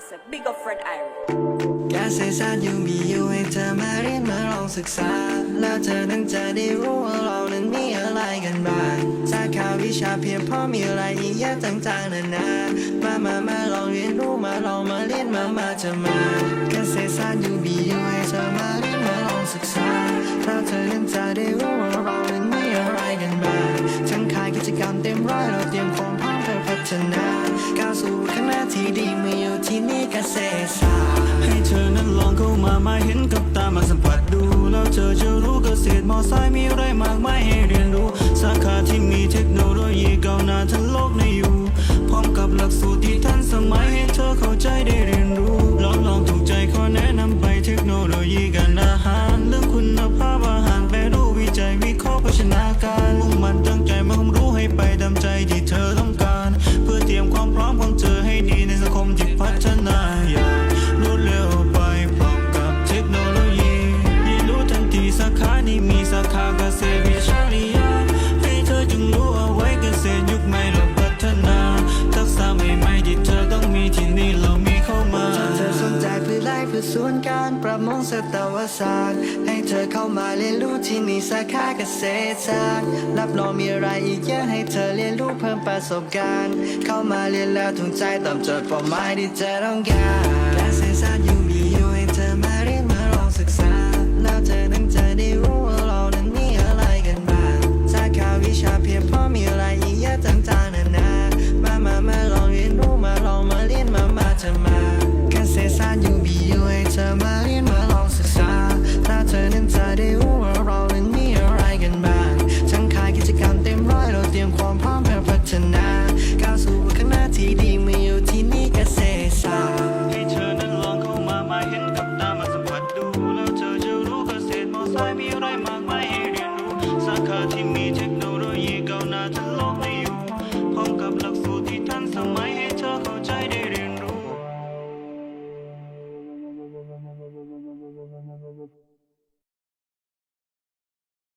massive. Big up friend Irie. เกษตรศาสตร์ยูมีอยู่ให้เธอมาเรียนมาลองศึกษา แล้วเธอนั้นจะได้รู้ว่าเรานั้นมีอะไรกันบ้างสาขาวิชาเพียงพอมีอะไรอีกเยอะต่างๆนานามามามาลองเรียนรู้มาลองมาเรียนมามาจะมาเกษตรศาสตร์ยูมีอยู่ให้เธอมาเรียนมาลองศึกษา แล้วเธอนั้นจะได้รู้ว่าเรานั้นมีอะไรกันบ้างทั้งค่ายกิจกรรมเต็มร้อยเราเตรียมความพร้อม เพื่อพัฒนาก้าวสู่ข้างหน้าที่ดีมาอยู่ที่นี่เกษตรศาสตร์ให้เธอนั้นลองเข้ามามาเห็นกับตามาสัมผัสดู แล้วเธอจะรู้เกษตรมอไซค์มีอะไรมากมายให้เรียนรู้ สาขาที่มีเทคโน สาขาเกษตรวิชาริยาให้เธอจงรู้เอาไว้เกษตรยุคใหม่เราพัฒนา ทักษะใหม่ๆที่เธอต้องมีที่นี่เรามีเข้ามาถ้าเธอสนใจพืชไร่พืชสวนการประมงสัตวศาสตร์ให้เธอเข้ามาเรียนรู้ที่นี่สาขาเกษตรศาสตร์รับรองมีอะไรอีกเยอะให้เธอเรียนรู้เพิ่มประสบการณ์ เข้ามาเรียนแล้วถูกใจตอบโจทย์เป้าหมายที่เธอต้องการเกษตรศาสตร์ยูมีอยู่ให้เธอ จังจางๆนานามามามาลองเรียนรู้มาลองมาเรียนมามาจะมา